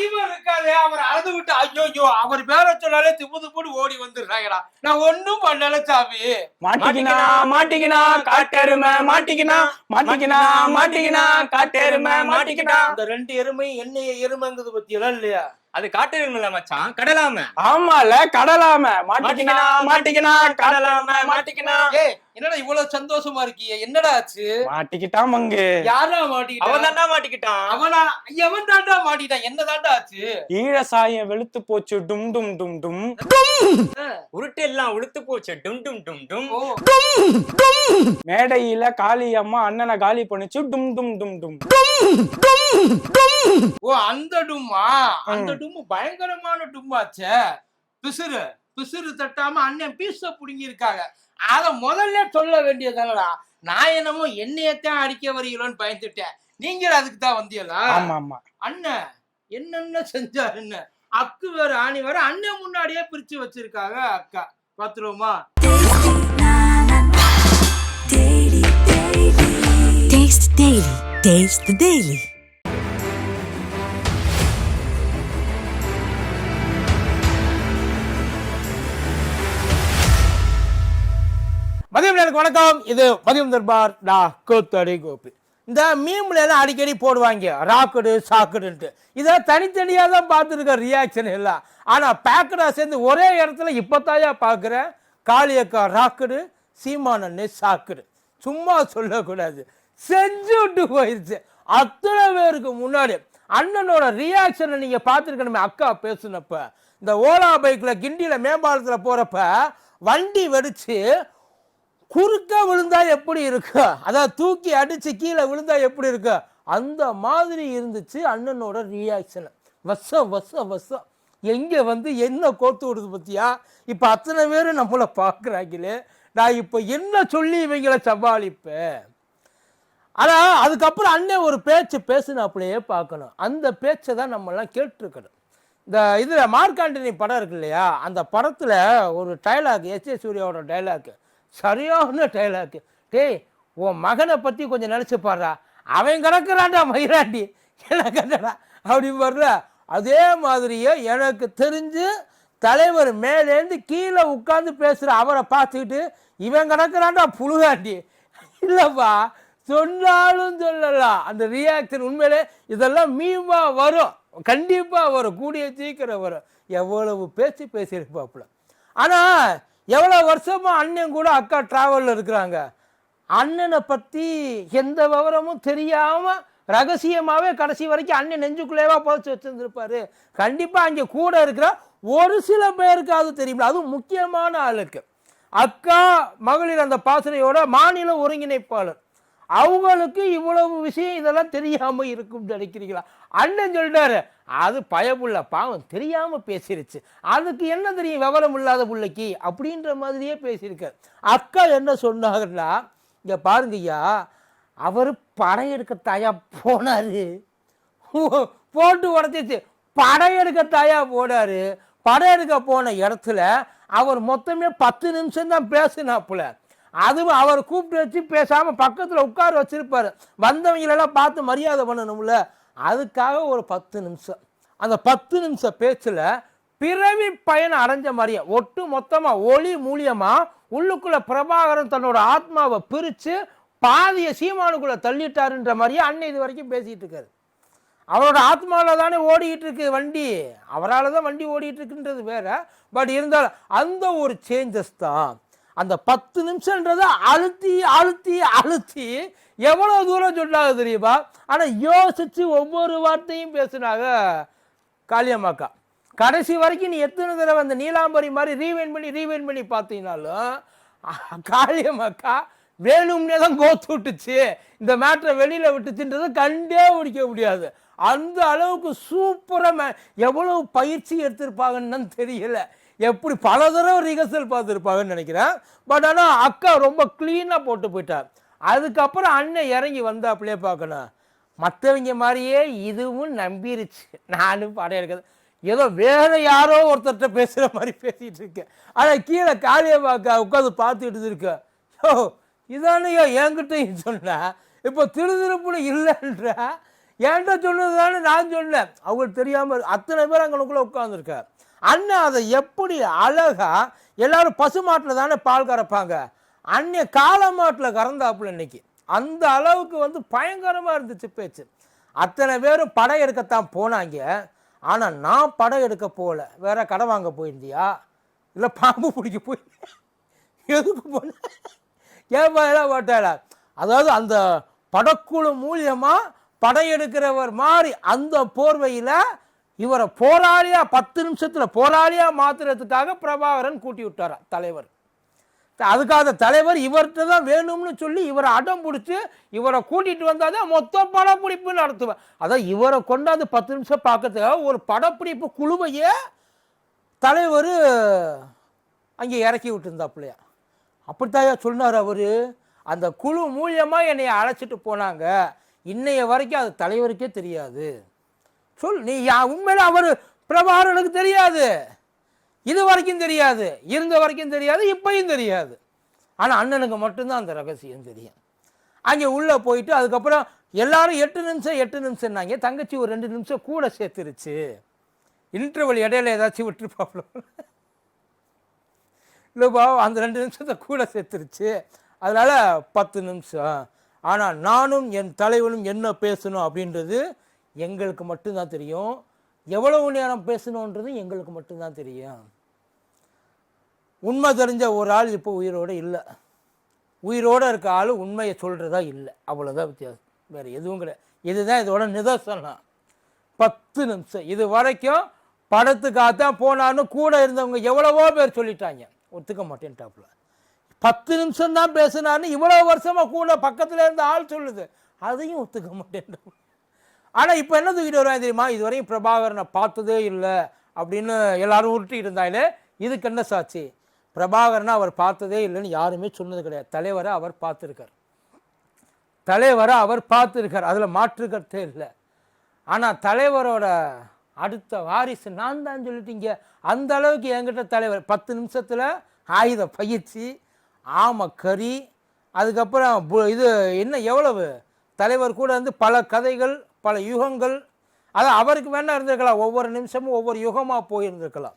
அறிவு இருக்காதே அவர் அழுது விட்டு ஐயோ ஐயோ அவர் பேர சொன்னாலே திப்பு திப்புன்னு ஓடி வந்துடுறாங்கடா. நான் ஒண்ணும் பண்ணல சாமி. மாட்டிக்கினா மாட்டிக்கினா காட்டெருமை. மாட்டிக்கினா மாட்டிக்கினா மாட்டிக்கினா காட்டெருமை. மாட்டிக்கினா. இந்த ரெண்டு எருமை என்னைய எருமைங்குது பத்தியெல்லாம் இல்லையா? அது காட்டுறீங்களா மச்சான். கடலாம. ஆமால கடலாம. மாட்டிக்கினா மாட்டிக்கினா கடலாம. மாட்டிக்கினா. என்னடா இவ்வளவு சந்தோஷமா இருக்கியே? என்னடா ஆச்சு? மாட்டிக்கிட்டா மங்கு. யாரா அவன் மாட்டிக்கிட்டான் தாண்டா மாட்டிக்கிட்டான். அவனா எவன் தாண்டா மாட்டிக்கிட்டான்? என்ன தாண்டா ஆச்சு? ஈழ சாயம் வெளுத்து போச்சு டும் டும் டும் டும். உருட்டு எல்லாம் உளுத்து போச்சு டும் டும் டும் டும். ஓ. மேடையில காளி அம்மா அண்ணனை காலி பண்ணுச்சு டும் டும் டும் டும். ஓ அந்த டும்மா? அந்த டும்மு பயங்கரமான டும்மாச்சே. பிசுறு. பிசுறு தட்டாம அண்ணன் பீஸ புடுங்கி இருக்காங்க அத முதல்ல சொல்ல வேண்டியதானடா? நான் என்னமோ என்னையத்தான் அடிக்க வரீங்களோன்னு பயந்துட்டேன். நீங்க அதுக்கு தான் வந்தீங்களா? ஆமா ஆமா அண்ணன் என்னென்ன செஞ்சாருன்னு அக்கு வேற ஆணி வேற அண்ணன் முன்னாடியே பிரிச்சு வச்சிருக்காங்க அக்கா. பாத்துருவோமா? Taste the Daily. Taste வணக்கம். இது மதியம் தர்பார் டா கோத்தடி கோபி. இந்த மீம்ல எல்லாம் அடிக்கடி போடுவாங்க. ராக்குடு சாக்குடுன்ட்டு. இதை தனித்தனியாக தான் பார்த்துருக்க ரியாக்ஷன் எல்லாம். ஆனால் பேக்கடாக சேர்ந்து ஒரே இடத்துல இப்போத்தாயா பார்க்குறேன். காளியக்கா ராக்குடு சீமானன்னு சாக்குடு. சும்மா சொல்லக்கூடாது. செஞ்சு விட்டு அத்தனை பேருக்கு முன்னாடி அண்ணனோட ரியாக்ஷனை நீங்கள் பார்த்துருக்கணுமே அக்கா பேசுனப்ப. இந்த ஓலா பைக்கில் கிண்டியில் மேம்பாலத்தில் போகிறப்ப வண்டி வெடிச்சு குறுக்க விழுந்தா எப்படி இருக்கு? அதாவது தூக்கி அடிச்சு கீழே விழுந்தா எப்படி இருக்கு? அந்த மாதிரி இருந்துச்சு அண்ணனோட ரியாக்ஷன் வசம் வசம் வசம் எங்க வந்து என்ன கோத்து விடுது பத்தியா? இப்ப அத்தனை பேர் நம்மளை பார்க்குறாங்களே நான் இப்ப என்ன சொல்லி இவங்களை சமாளிப்பேன்? ஆனா அதுக்கப்புறம் அண்ணன் ஒரு பேச்சு பேசுனாப்புலையே பார்க்கணும். அந்த பேச்சை தான் நம்மலாம் கேட்டிருக்கணும். இந்த இதில் மார்க்காண்டினி படம் இருக்கு இல்லையா? அந்த படத்தில் ஒரு டைலாக் எஸ் ஏ சூர்யாவோட டைலாக் சரியான டைலாக்கு டேய் உன் மகனை பற்றி கொஞ்சம் நினச்சி பாடுறா அவன் கிடக்குறான்டா மயிராண்டி எனக்கு கண்டடா அப்படி பாருல அதே மாதிரியே எனக்கு தெரிஞ்சு தலைவர் மேலேருந்து கீழே உட்காந்து பேசுகிற அவரை பார்த்துக்கிட்டு இவன் கிடக்குறான்டா புழுகாண்டி. இல்லைப்பா சொன்னாலும் சொல்லலாம். அந்த ரியாக்ஷன் உண்மையிலே இதெல்லாம் மீம்பாக வரும். கண்டிப்பாக வரும். கூடிய சீக்கிரம் வரும். எவ்வளவு பேச்சு பேசியிருப்பாப்புல. ஆனால் எவ்வளோ வருஷமும் அண்ணன் கூட அக்கா ட்ராவலில் இருக்கிறாங்க? அண்ணனை பற்றி எந்த விவரமும் தெரியாமல் ரகசியமாகவே கடைசி வரைக்கும் அண்ணன் நெஞ்சுக்குள்ளேவா புதைச்சி வச்சுருந்துருப்பாரு. கண்டிப்பாக அங்கே கூட இருக்கிற ஒரு சில பேருக்காவது அது அதுவும் முக்கியமான ஆளுக்கு. அக்கா மகளிர் அந்த பாசனையோட மாநில ஒருங்கிணைப்பாளர். அவங்களுக்கு இவ்வளவு விஷயம் இதெல்லாம் தெரியாமல் இருக்கும்னு நினைக்கிறீங்களா? அண்ணன் சொல்லிட்டாரு அது பயமுள்ள பாவம் தெரியாமல் பேசிருச்சு. அதுக்கு என்ன தெரியும் விவரம் இல்லாத பிள்ளைக்கு? அப்படின்ற மாதிரியே பேசியிருக்காரு. அக்கா என்ன சொன்னாங்கன்னா இங்கே பாருங்கய்யா அவர் படையெடுக்க தாயா போனாரு. போட்டு உடச்சிச்சு படையெடுக்க தாயா படம் படையெடுக்க போன இடத்துல அவர் மொத்தமே பத்து நிமிஷம் தான் பேசினாப்புல. அதுவும் அவர் கூப்பிட்டு வச்சு பேசாமல் பக்கத்தில் உட்கார வச்சுருப்பார். வந்தவங்களெல்லாம் பார்த்து மரியாதை பண்ணணும்ல. அதுக்காக ஒரு பத்து நிமிஷம். அந்த பத்து நிமிஷம் பேச்சில் பிறவி பயன் அடைஞ்ச மாதிரியே ஒட்டு மொத்தமாக ஒளி மூலியமாக உள்ளுக்குள்ளே பிரபாகரன் தன்னோட ஆத்மாவை பிரித்து பாதியை சீமானுக்குள்ளே தள்ளிட்டாருன்ற மாதிரியே அண்ணன் இது வரைக்கும் பேசிகிட்டு இருக்காரு. அவரோட ஆத்மாவில் தானே ஓடிக்கிட்டு இருக்கு வண்டி. அவரால் தான் வண்டி ஓடிக்கிட்டு இருக்குன்றது வேற. பட் இருந்தாலும் அந்த ஒரு சேஞ்சஸ் தான். அந்த பத்து நிமிஷன்றத அழுத்தி அழுத்தி அழுத்தி எவ்வளோ தூரம் சொன்னாங்க தெரியுமா? ஆனால் யோசித்து ஒவ்வொரு வார்த்தையும் பேசுனாங்க காளியம்மாக்கா கடைசி வரைக்கும் நீ எத்தனை தடவை அந்த நீலாம்பரி மாதிரி ரீவைன் பண்ணி ரீவைன் பண்ணி பார்த்தீங்கனாலும் காளியம்மாக்கா வேணும்னே தான் கோத்து விட்டுச்சு. இந்த மேட்ரை வெளியில் விட்டுச்சுன்றதை கண்டே பிடிக்க முடியாது. அந்த அளவுக்கு சூப்பராக மே எவ்வளவு பயிற்சி எடுத்திருப்பாங்கன்னு தெரியல. எப்படி பல தடவை ரிஹர்சல் பார்த்துருப்பாங்கன்னு நினைக்கிறேன். பட் ஆனால் அக்கா ரொம்ப க்ளீனாக போட்டு போயிட்டார். அதுக்கப்புறம் அண்ணன் இறங்கி வந்தாப்புலேயே பார்க்கணும். மற்றவங்க மாதிரியே இதுவும் நம்பிருச்சு. நானும் படம் எடுக்கிறது. ஏதோ வேறு யாரோ ஒருத்தர்கிட்ட பேசுகிற மாதிரி பேசிகிட்டு இருக்கேன். ஆனால் கீழே காளியம்மாக்கா உட்காந்து பார்த்துக்கிட்டு இருக்கேன் ஸோ இதானையோ என்கிட்டையும் சொன்னேன் இப்போ திருதிருப்புன்னு இல்லைன்ற. என்கிட்ட சொன்னது தானே நான் சொன்னேன். அவங்களுக்கு தெரியாமல் அத்தனை பேர் அங்களுக்குள்ள உட்காந்துருக்கார் அண்ணன் அதை எப்படி அழகா எல்லாரும் பசுமாட்டில் தானே பால் கறப்பாங்க? அண்ணன் காளமாட்டில் கறந்தாப்புல இன்னைக்கு. அந்த அளவுக்கு வந்து பயங்கரமாக இருந்துச்சு பேச்சு. அத்தனை பேரும் படம் எடுக்கத்தான் போனாங்க. ஆனால் நான் படம் எடுக்க போகல. வேற கடை வாங்க போயிருந்தியா? இல்லை பாம்பு பிடிக்க போய் எதுக்கு போன? ஏன் எல்லாம் அதாவது அந்த படக்குழு மூலியமாக படம் எடுக்கிறவர் மாதிரி அந்த போர்வையில் இவரை போராளியாக பத்து நிமிஷத்தில் போராளியாக மாற்றுறதுக்காக பிரபாகரன் கூட்டி விட்டாரா தலைவர். அதுக்காக தலைவர் இவர்கிட்ட தான் வேணும்னு சொல்லி இவரை அடம் பிடிச்சி இவரை கூட்டிகிட்டு வந்தால் தான் மொத்த படப்பிடிப்பு நடத்துவேன். அதான் இவரை கொண்டாந்து பத்து நிமிஷம் பார்க்கறதுக்காக ஒரு படப்பிடிப்பு குழுவையே தலைவர் அங்கே இறக்கி விட்டுருந்தாப்புலையா. அப்படித்தாயா சொன்னார் அவர். அந்த குழு மூலியமாக என்னை அழைச்சிட்டு போனாங்க. இன்னைய வரைக்கும் அது தலைவருக்கே தெரியாது. சொல் நீ யா உண்மையில அவர் பிரபாகரனுக்கு தெரியாது. இது வரைக்கும் தெரியாது. இருந்த வரைக்கும் தெரியாது இப்பயும் தெரியாது. ஆனால் அண்ணனுக்கு மட்டும்தான் அந்த ரகசியம் தெரியும். அங்கே உள்ளே போயிட்டு அதுக்கப்புறம் எல்லாரும் எட்டு நிமிஷம் எட்டு நிமிஷம்னாங்க. தங்கச்சி ஒரு ரெண்டு நிமிஷம் கூட சேர்த்துருச்சு. இன்டர்வல் இடையில ஏதாச்சும் விட்டுருப்பாப்புல இல்லைப்பா அந்த ரெண்டு நிமிஷத்தை கூட சேர்த்துருச்சு. அதனால் பத்து நிமிஷம். ஆனால் நானும் என் தலைவனும் என்ன பேசணும் அப்படின்றது எங்களுக்கு மட்டும்தான் தெரியும். எவ்வளவு நேரம் பேசணுன்றது எங்களுக்கு மட்டும்தான் தெரியும். உண்மை தெரிஞ்ச ஒரு ஆள் இப்போ உயிரோடு இல்லை. உயிரோடு இருக்க ஆள் உண்மையை சொல்கிறதா இல்லை. அவ்வளோதான் வித்தியாசம். வேறு எதுவும் கிடையாது. இதுதான் இதோட நிதர்சனம். பத்து நிமிஷம். இது வரைக்கும் படத்துக்காகத்தான் போனான்னு கூட இருந்தவங்க எவ்வளவோ பேர் சொல்லிட்டாங்க. ஒத்துக்க மாட்டேன்ட்டாப்புல. பத்து நிமிஷம் தான் பேசினான்னு இவ்வளோ வருஷமாக கூட பக்கத்தில் இருந்த ஆள் சொல்லுது. அதையும் ஒத்துக்க மாட்டேன் ஆனால் இப்போ என்ன தூக்கிட்டு வருவாங்க தெரியுமா? இதுவரையும் பிரபாகரனை பார்த்ததே இல்லை அப்படின்னு எல்லாரும் உருட்டி இருந்தாலே இதுக்கு என்ன சாட்சி? பிரபாகரனை அவர் பார்த்ததே இல்லைன்னு யாருமே சொன்னது கிடையாது. தலைவரை அவர் பார்த்துருக்கார். தலைவரை அவர் பார்த்துருக்கார். அதில் மாற்றுக்கருத்தே இல்லை. ஆனால் தலைவரோட அடுத்த வாரிசு நான் தான் சொல்லிட்டீங்க. அந்த அளவுக்கு என்கிட்ட தலைவர். பத்து நிமிஷத்தில் ஆயுத பயிற்சி ஆம கறி அதுக்கப்புறம் பு- இது என்ன எவ்வளவு? தலைவர் கூட வந்து பல கதைகள் பல யுகங்கள் அதான் அவருக்கு வேணா இருந்திருக்கலாம். ஒவ்வொரு நிமிஷமும் ஒவ்வொரு யுகமாக போயிருந்திருக்கலாம்.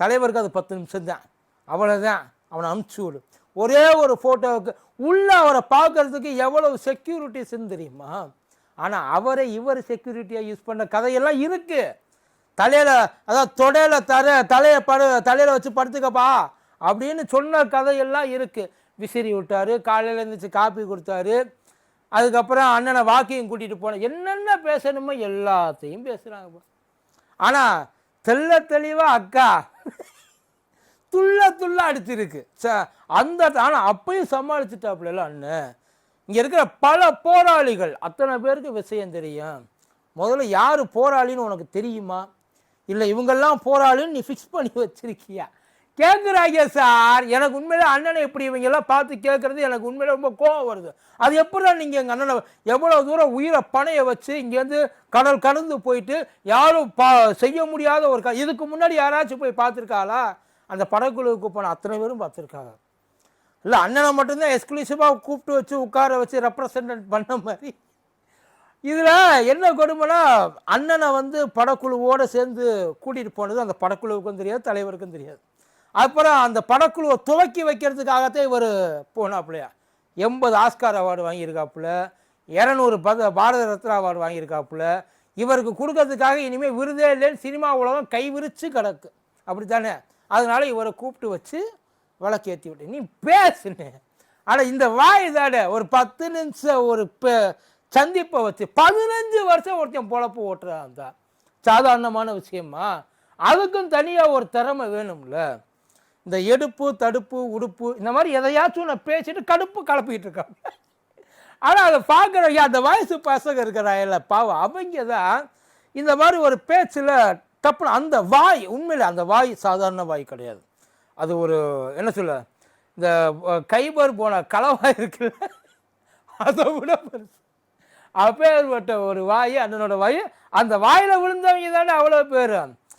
தலைவருக்கு அது பத்து நிமிஷம்தான் அவ்வளோதான் அவனை அனுப்பிச்சி விடு. ஒரே ஒரு ஃபோட்டோவுக்கு உள்ளே அவரை பார்க்கறதுக்கு எவ்வளவு செக்யூரிட்டிஸ்ன்னு தெரியுமா? ஆனால் அவரை இவர் செக்யூரிட்டியாக யூஸ் பண்ண கதையெல்லாம் இருக்குது தலையில் அதாவது தொடையில் தர தலையை படு தலையில் வச்சு படுத்துக்கப்பா அப்படின்னு சொன்ன கதையெல்லாம் இருக்குது விசிறி விட்டாரு காலையில் எழுந்திரிச்சு காப்பி கொடுத்தாரு. அதுக்கப்புறம் அண்ணனை வாக்கிங் கூட்டிகிட்டு போனேன் என்னென்ன பேசணுமோ எல்லாத்தையும் பேசுகிறாங்க ஆனால் தெள்ள தெளிவாக அக்கா துள்ள துள்ள அடிச்சிருக்கு. ச அந்த ஆனால் அப்பயும் சமாளிச்சுட்டாப்புல அண்ணன் இங்கே இருக்கிற பல போராளிகள் அத்தனை பேருக்கு விஷயம் தெரியும். முதல்ல யார் போராளின்னு உனக்கு தெரியுமா? இல்லை இவங்கெல்லாம் போராளின்னு நீ ஃபிக்ஸ் பண்ணி வச்சிருக்கியா? கேட்குறாங்க சார் எனக்கு உண்மையில அண்ணனை இப்படி இவங்கெல்லாம் பார்த்து கேட்குறது எனக்கு உண்மையில ரொம்ப கோவம் வருது. அது எப்படிடா நீங்கள் எங்கள் அண்ணனை எவ்வளோ தூரம் உயிரை பணையை வச்சு இங்கேருந்து கடல் கடந்து போயிட்டு யாரும் பா செய்ய முடியாத ஒரு க இதுக்கு முன்னாடி யாராச்சும் போய் பார்த்துருக்காளா? அந்த படக்குழுவுக்கு போன அத்தனை பேரும் பார்த்துருக்காங்க. இல்லை அண்ணனை மட்டும்தான் எக்ஸ்க்ளூசிவாக கூப்பிட்டு வச்சு உட்கார வச்சு ரெப்ரசன்ட் பண்ண மாதிரி. இதில் என்ன கொடுமைனா அண்ணனை வந்து படக்குழுவோடு சேர்ந்து கூட்டிகிட்டு போனது அந்த படக்குழுவுக்கும் தெரியாது தலைவருக்கும் தெரியாது. அப்புறம் அந்த படக்குழுவை துவக்கி வைக்கிறதுக்காகத்தான் இவர் போனாப்புலையா? எண்பது ஆஸ்கார் அவார்டு வாங்கியிருக்காப்புல இரநூறு பத பாரத ரத்னா அவார்டு வாங்கியிருக்காப்புல இவருக்கு கொடுக்கறதுக்காக இனிமேல் விருதே இல்லைன்னு சினிமா உலகம் கைவிரிச்சு கிடக்கு. அப்படித்தானே? அதனால இவரை கூப்பிட்டு வச்சு விளக்கேற்றி விட்டு நீ பேசுனே. ஆனால் இந்த வாய் தானே ஒரு பத்து நிமிஷம் ஒரு சந்திப்பை வச்சு பதினஞ்சு வருஷம் ஒருத்தன் பொழப்பு ஓட்டுறான் தான். சாதாரணமான விஷயமா? அதுக்கும் தனியாக ஒரு திறமை வேணும்ல. இந்த எடுப்பு தடுப்பு உடுப்பு இந்த மாதிரி எதையாச்சும் நான் பேசிட்டு கடுப்பு கலப்பிக்கிட்டு இருக்காங்க ஆனால் அதை பார்க்குறவங்க அந்த வயசு பசங்க இருக்கிறாங்கல்ல பாவம் அவங்க தான் இந்த மாதிரி ஒரு பேச்சில் தப்பு அந்த வாய் உண்மையில் அந்த வாய் சாதாரண வாய் கிடையாது. அது ஒரு என்ன சொல்ல இந்த கைபர் போன களவாய் இருக்குல்ல அதை விட பெருசு. அப்பேற்பட்ட ஒரு வாய் அண்ணனோட வாய் அந்த வாயில் விழுந்தவங்க தானே அவ்வளோ பேர்.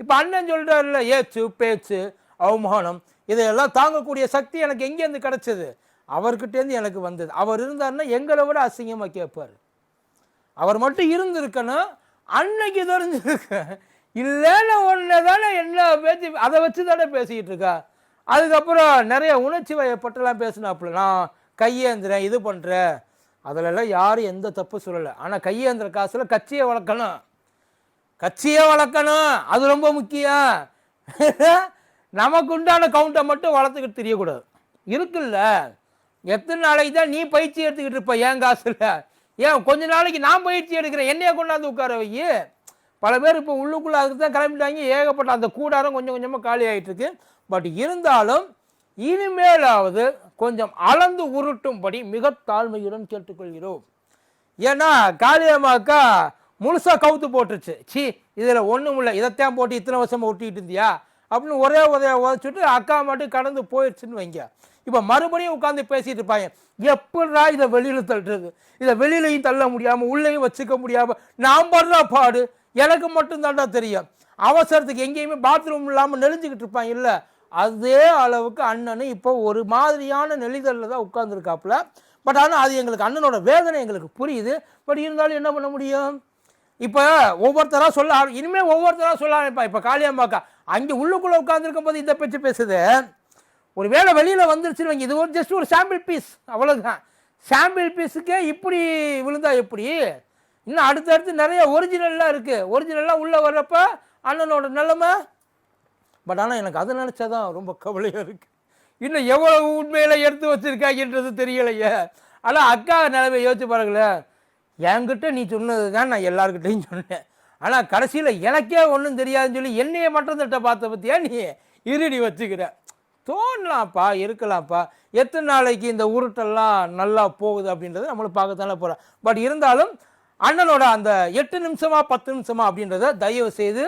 இப்போ அண்ணன் இல்லை ஏச்சு பேச்சு அவமானம் இதையெல்லாம் தாங்கக்கூடிய சக்தி எனக்கு எங்கேருந்து கிடைச்சது? அவர்கிட்டேருந்து எனக்கு வந்தது. அவர் இருந்தாருன்னா எங்களை விட அசிங்கமாக கேட்பார். அவர் மட்டும் இருந்திருக்கணும் அன்னைக்கு தெரிஞ்சிருக்க. இல்லைன்னு ஒன்று தானே என்ன பேச்சு அதை வச்சு தானே பேசிக்கிட்டு இருக்கா? அதுக்கப்புறம் நிறைய உணர்ச்சி வயப்பட்டெல்லாம் பேசினாப்புல நான் கையேந்துறேன் இது பண்ணுறேன் அதிலெல்லாம் யாரும் எந்த தப்பு சொல்லலை. ஆனால் கையேந்திர காசில் கட்சியை வளர்க்கணும். கட்சியை வளர்க்கணும். அது ரொம்ப முக்கியம். நமக்கு உண்டான கவுண்டை மட்டும் வளர்த்துக்கிட்டு தெரியக்கூடாது. இருக்குல்ல? எத்தனை நாளைக்கு தான் நீ பயிற்சி எடுத்துக்கிட்டு இருப்ப? ஏன் காசில்? ஏன் கொஞ்ச நாளைக்கு நான் பயிற்சி எடுக்கிறேன். என்னைய கொண்டாந்து உட்கார வை. பல பேர் இப்போ உள்ளுக்குள்ளே அதுக்கு தான் கிளம்பிட்டாங்க. ஏகப்பட்ட அந்த கூடாரம் கொஞ்சம் கொஞ்சமாக காலி ஆகிட்டுருக்கு பட் இருந்தாலும் இனிமேலாவது கொஞ்சம் அளந்து உருட்டும்படி மிக தாழ்மையுடன் கேட்டுக்கொள்கிறோம். ஏன்னா காளியம்மாக்கா முழுசாக கவுத்து போட்டுருச்சு. சி இதில் ஒன்றும் இல்லை இதைத்தான் போட்டு இத்தனை வருஷமாக ஒட்டிக்கிட்டு இருந்தியா? அப்படின்னு ஒரே உதய உதச்சிட்டு அக்கா மட்டும் கடந்து போயிடுச்சுன்னு வைங்க. இப்போ மறுபடியும் உட்காந்து பேசிட்டு இருப்பாங்க. எப்படா இதை வெளியில் தள்ளுறது? இதை வெளியிலையும் தள்ள முடியாமல் உள்ளேயும் வச்சுக்க முடியாமல் நான் படுற பாடு. எனக்கு மட்டும் தாண்டா தெரியும். அவசரத்துக்கு எங்கேயுமே பாத்ரூம் இல்லாமல் நெளிஞ்சிக்கிட்டு இருப்பாங்க இல்லை? அதே அளவுக்கு அண்ணனு இப்போ ஒரு மாதிரியான நெளிதலில் தான் உட்காந்துருக்காப்புல பட் ஆனால் அது எங்களுக்கு அண்ணனோட வேதனை எங்களுக்கு புரியுது. பட் இருந்தாலும் என்ன பண்ண முடியும்? இப்போ ஒவ்வொருத்தராக சொல்ல ஆர- ஒவ்வொருத்தராக சொல்ல ஆரம்பிப்பா. இப்போ காளியம்மாக்கா அங்கே உள்ளுக்குள்ளே உட்காந்துருக்கும் போது இந்த பேச்சு பேசுது. ஒரு வேளை வெளியில் வந்துருச்சுன்னு இது ஒரு ஜஸ்ட் ஒரு சாம்பிள் பீஸ் அவ்வளோதான் சாம்பிள் பீஸுக்கே இப்படி விழுந்தா எப்படி? இன்னும் அடுத்தடுத்து நிறைய ஒரிஜினல்லாம் இருக்குது ஒரிஜினல்லாம் உள்ளே வர்றப்ப அண்ணனோட நிலைமை? பட் ஆனால் எனக்கு அதை நினச்சாதான் ரொம்ப கவலையாக இருக்குது இன்னும் எவ்வளவு உண்மையில் எடுத்து வச்சுருக்காங்கன்றது தெரியலையே. ஆனால் அக்கா நிலைமை யோசிச்சு பாருங்களேன். என்கிட்ட நீ சொன்னது தான் நான் எல்லாருக்கிட்டையும் சொன்னேன். ஆனால் கடைசியில் எனக்கே ஒன்றும் தெரியாதுன்னு சொல்லி என்னைய மட்டும் திட்ட பார்த்த பற்றியா நீ? இருடி வச்சுக்கிற. தோணலாம்ப்பா இருக்கலாம்ப்பா. எத்தனை நாளைக்கு இந்த உருட்டெல்லாம் நல்லா போகுது அப்படின்றத நம்மளும் பார்க்கத்தானே போகிறோம் பட் இருந்தாலும் அண்ணனோட அந்த எட்டு நிமிஷமா பத்து நிமிஷமா அப்படின்றத தயவு செய்து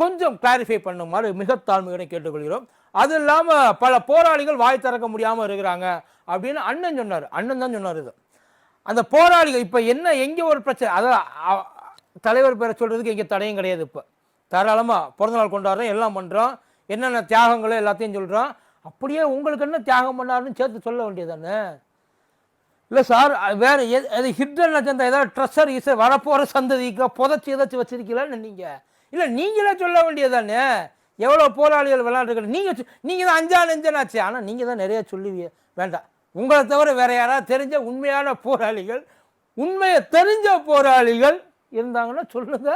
கொஞ்சம் கிளாரிஃபை பண்ணுமாறு மிக தாழ்மையுடன் கேட்டுக்கொள்கிறோம். அது இல்லாமல் பல போராளிகள் வாய் திறக்க முடியாமல் இருக்கிறாங்க அப்படின்னு அண்ணன் சொன்னார். அண்ணன் தான் சொன்னார் இது. அந்த போராளிகள் இப்போ என்ன எங்கே ஒரு பிரச்சனை? அதான் தலைவர் பேரை சொல்கிறதுக்கு எங்கே தடையும் கிடையாது இப்போ. தாராளமாக பிறந்தநாள் கொண்டாடுறோம் எல்லாம் பண்ணுறோம் என்னென்ன தியாகங்களோ எல்லாத்தையும் சொல்கிறோம் அப்படியே உங்களுக்கு என்ன தியாகம் பண்ணாருன்னு சேர்த்து சொல்ல வேண்டியதானே இல்லை சார் வேறு எது ஹிட்டன் அஜெண்டா ஏதாவது ட்ரெஸ்ஸர் இசை வரப்போகிற சந்ததிக்கு புதைச்சி ஏதாச்சும் வச்சிருக்கீங்களான்னு நீங்கள் இல்லை நீங்களே சொல்ல வேண்டியதானே எவ்வளோ போராளிகள் விளாண்டுருக்கணும் நீங்கள் நீங்கள் தான் அஞ்சா நெஞ்சனாச்சு. ஆனால் நீங்கள் தான் நிறைய சொல்லுவீங்க. வேண்டாம். உங்களை தவிர வேறு யாராவது தெரிஞ்ச உண்மையான போராளிகள் உண்மையை தெரிஞ்ச போராளிகள் இருந்தாங்கன்னா சொல்லுங்க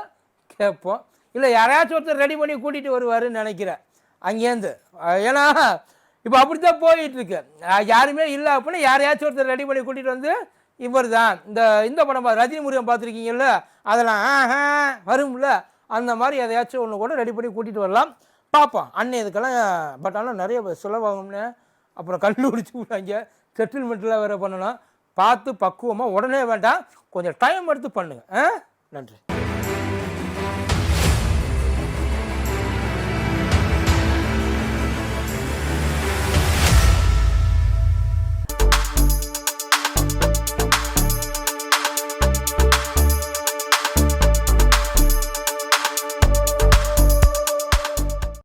கேட்போம். இல்லை யாரையாச்சும் ஒருத்தர் ரெடி பண்ணி கூட்டிகிட்டு வருவாருன்னு நினைக்கிறேன். அங்கேருந்து ஏன்னா இப்போ அப்படி தான் போயிட்டுருக்கு யாருமே இல்லை அப்படின்னா யாரையாச்சும் ஒருத்தர் ரெடி பண்ணி கூட்டிகிட்டு வந்து இவர் தான் இந்த இந்த படம் பார்த்து ரஜினி முருகன் பார்த்துருக்கீங்கல்ல அதெல்லாம் ஆஹா வரும்ல. அந்த மாதிரி எதையாச்சும் ஒன்று கூட ரெடி பண்ணி கூட்டிகிட்டு வரலாம். பார்ப்போம். அண்ணன் இதுக்கெல்லாம் பட் ஆனால் நிறைய செலவாகும்னு. அப்புறம் கண்டுபிடிச்சி விட்டாங்க செட்டில்மெண்ட்டில் வேறு பண்ணணும். பார்த்து பக்குவமாக உடனே வேண்டாம். கொஞ்சம் டைம் எடுத்து பண்ணுங்கள் ஆ? நன்றி.